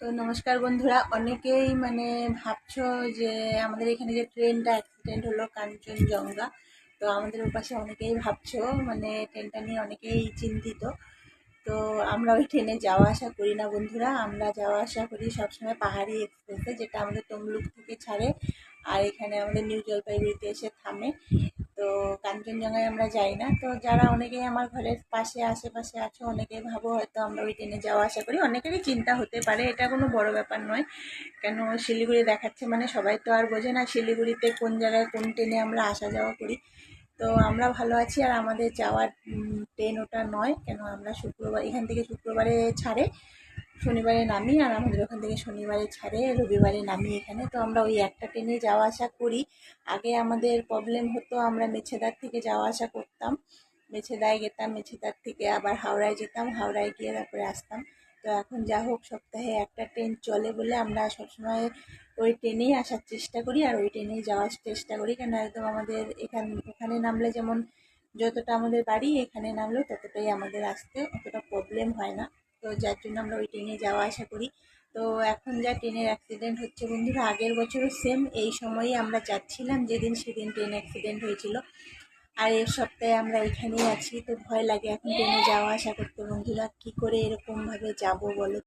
তো নমস্কার বন্ধুরা, অনেকেই মানে ভাবছ যে আমাদের এখানে যে ট্রেনটা অ্যাক্সিডেন্ট হলো কাঞ্চনজঙ্ঘা। তো আমাদের ওপাশে অনেকেই ভাবছ মানে ট্রেনটা নিয়ে অনেকেই চিন্তিত। তো আমরা ওই ট্রেনে যাওয়া আসা করি না বন্ধুরা, আমরা যাওয়া আসা করি সবসময় পাহাড়ি এক্সপ্রেসে যেটা আমাদের তমলুক থেকে ছাড়ে, আর এখানে আমাদের নিউ জলপাইগুড়িতে এসে থামে। তো কাঞ্চনজঙ্ঘায় আমরা যাই না। তো যারা অনেকেই আমার ঘরের পাশে, আশেপাশে আছো, অনেকেই ভাবো হয়তো আমরা ওই ট্রেনে যাওয়া আসা করি। অনেকেরই চিন্তা হতে পারে, এটা কোনো বড় ব্যাপার নয়। কেন শিলিগুড়ি দেখাচ্ছে মানে সবাই তো আর বোঝে না শিলিগুড়িতে কোন জায়গায় কোন ট্রেনে আমরা আসা যাওয়া করি। তো আমরা ভালো আছি আর আমাদের যাওয়ার ট্রেন ওটা নয়। কেন আমরা শুক্রবার, এখান থেকে শুক্রবারে ছাড়ে। শনিবারে নামি আর আমাদের ওখান থেকে শনিবারে ছাড়ে, রবিবারে নামি এখানে। তো আমরা ওই একটা ট্রেনে যাওয়া আসা করি। আগে আমাদের প্রবলেম হতো, আমরা মেছেদার থেকে যাওয়া আসা করতাম। মেছেদায় যেতাম মেছেদার থেকে আবার হাওড়ায় যেতাম। হাওড়ায় গিয়ে তারপরে আসতাম। তো এখন যা হোক, সপ্তাহে একটা ট্রেন চলে বলে আমরা সবসময় ওই ট্রেনেই আসার চেষ্টা করি আর ওই ট্রেনেই যাওয়ার চেষ্টা করি। কেন একদম আমাদের এখান, ওখানে নামলে যেমন যতটা আমাদের বাড়ি এখানে নামলেও ততটাই আমাদের আসতে অতটা প্রবলেম হয় না। তো যার জন্য আমরা ওই ট্রেনে যাওয়া আসা করি। তো এখন যা ট্রেনের অ্যাক্সিডেন্ট হচ্ছে বন্ধুরা, আগের বছরও সেম এই সময়ই আমরা যাচ্ছিলাম, যেদিন সেদিন ট্রেন অ্যাক্সিডেন্ট হয়েছিল। আর এর সপ্তাহে আমরা এখানেই আছি, তো ভয় লাগে এখন ট্রেনে যাওয়া আসা করতে বন্ধুরা, কী করে এরকমভাবে যাব বলো?